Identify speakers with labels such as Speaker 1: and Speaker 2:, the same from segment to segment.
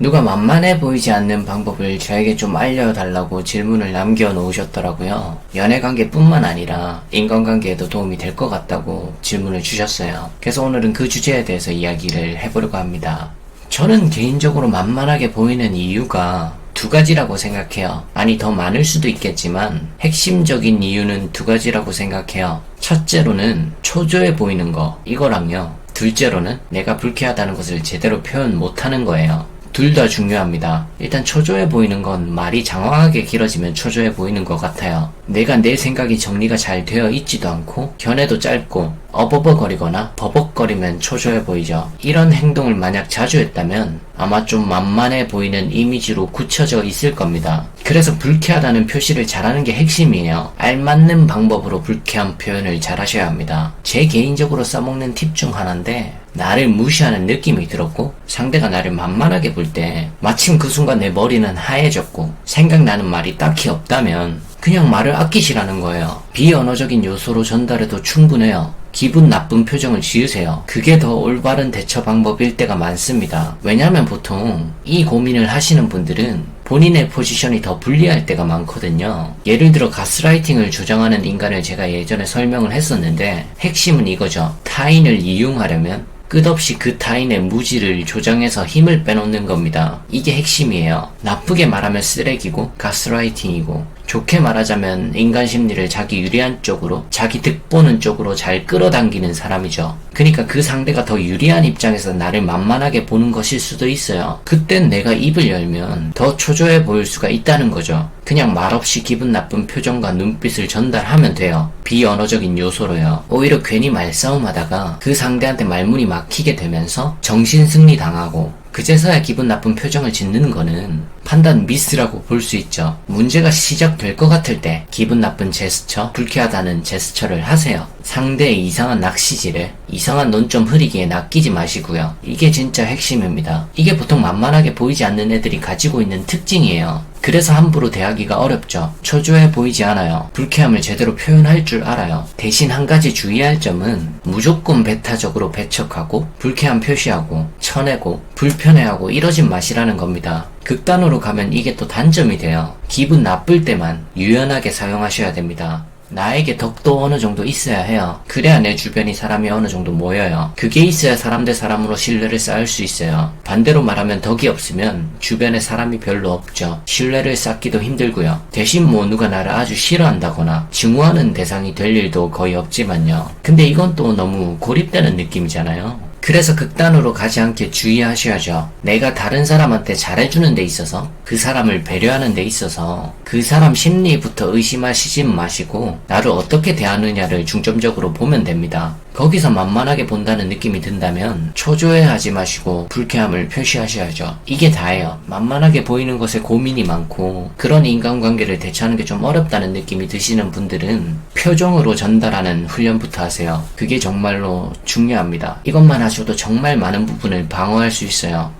Speaker 1: 누가 만만해 보이지 않는 방법을 저에게 좀 알려달라고 질문을 남겨놓으셨더라고요. 연애관계뿐만 아니라 인간관계에도 도움이 될 것 같다고 질문을 주셨어요. 그래서 오늘은 그 주제에 대해서 이야기를 해보려고 합니다. 저는 개인적으로 만만하게 보이는 이유가 두 가지라고 생각해요. 아니, 더 많을 수도 있겠지만, 핵심적인 이유는 두 가지라고 생각해요. 첫째로는 초조해 보이는 거, 이거랑요. 둘째로는 내가 불쾌하다는 것을 제대로 표현 못하는 거예요. 둘 다 중요합니다. 일단 초조해 보이는 건 말이 장황하게 길어지면 초조해 보이는 것 같아요. 내가 내 생각이 정리가 잘 되어 있지도 않고 견해도 짧고 어버버거리거나 버벅거리면 초조해 보이죠. 이런 행동을 만약 자주 했다면 아마 좀 만만해 보이는 이미지로 굳혀져 있을 겁니다. 그래서 불쾌하다는 표시를 잘하는 게 핵심이에요. 알맞는 방법으로 불쾌한 표현을 잘 하셔야 합니다. 제 개인적으로 써먹는 팁 중 하나인데 나를 무시하는 느낌이 들었고 상대가 나를 만만하게 볼 때 마침 그 순간 내 머리는 하얘졌고 생각나는 말이 딱히 없다면 그냥 말을 아끼시라는 거예요. 비언어적인 요소로 전달해도 충분해요. 기분 나쁜 표정을 지으세요. 그게 더 올바른 대처 방법일 때가 많습니다. 왜냐하면 보통 이 고민을 하시는 분들은 본인의 포지션이 더 불리할 때가 많거든요. 예를 들어 가스라이팅을 조장하는 인간을 제가 예전에 설명을 했었는데 핵심은 이거죠. 타인을 이용하려면 끝없이 그 타인의 무지를 조정해서 힘을 빼놓는 겁니다. 이게 핵심이에요. 나쁘게 말하면 쓰레기고 가스라이팅이고 좋게 말하자면 인간 심리를 자기 유리한 쪽으로 자기 득보는 쪽으로 잘 끌어당기는 사람이죠. 그러니까 그 상대가 더 유리한 입장에서 나를 만만하게 보는 것일 수도 있어요. 그땐 내가 입을 열면 더 초조해 보일 수가 있다는 거죠. 그냥 말없이 기분 나쁜 표정과 눈빛을 전달하면 돼요. 비언어적인 요소로요. 오히려 괜히 말싸움 하다가 그 상대한테 말문이 막히게 되면서 정신 승리 당하고 그제서야 기분 나쁜 표정을 짓는 거는 판단 미스라고 볼 수 있죠. 문제가 시작될 것 같을 때 기분 나쁜 제스처, 불쾌하다는 제스처를 하세요. 상대의 이상한 낚시질에 이상한 논점 흐리기에 낚이지 마시고요. 이게 진짜 핵심입니다. 이게 보통 만만하게 보이지 않는 애들이 가지고 있는 특징이에요. 그래서 함부로 대하기가 어렵죠. 초조해 보이지 않아요. 불쾌함을 제대로 표현할 줄 알아요. 대신 한 가지 주의할 점은 무조건 배타적으로 배척하고 불쾌함 표시하고 쳐내고 불편해하고 이러진 마시라는 겁니다. 극단으로 가면 이게 또 단점이 돼요. 기분 나쁠 때만 유연하게 사용하셔야 됩니다. 나에게 덕도 어느 정도 있어야 해요. 그래야 내 주변이 사람이 어느 정도 모여요. 그게 있어야 사람 대 사람으로 신뢰를 쌓을 수 있어요. 반대로 말하면 덕이 없으면 주변에 사람이 별로 없죠. 신뢰를 쌓기도 힘들고요. 대신 뭐 누가 나를 아주 싫어한다거나 증오하는 대상이 될 일도 거의 없지만요. 근데 이건 또 너무 고립되는 느낌이잖아요. 그래서 극단으로 가지 않게 주의하셔야죠. 내가 다른 사람한테 잘해주는 데 있어서 그 사람을 배려하는 데 있어서 그 사람 심리부터 의심하시지 마시고 나를 어떻게 대하느냐를 중점적으로 보면 됩니다. 거기서 만만하게 본다는 느낌이 든다면 초조해하지 마시고 불쾌함을 표시하셔야죠. 이게 다예요. 만만하게 보이는 것에 고민이 많고 그런 인간관계를 대처하는 게 좀 어렵다는 느낌이 드시는 분들은 표정으로 전달하는 훈련부터 하세요. 그게 정말로 중요합니다. 이것만 하셔 도 정말 많은 부분을 방어할 수 있어요.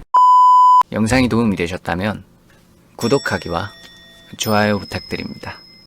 Speaker 1: 영상이 도움이 되셨다면 구독하기와 좋아요 부탁드립니다.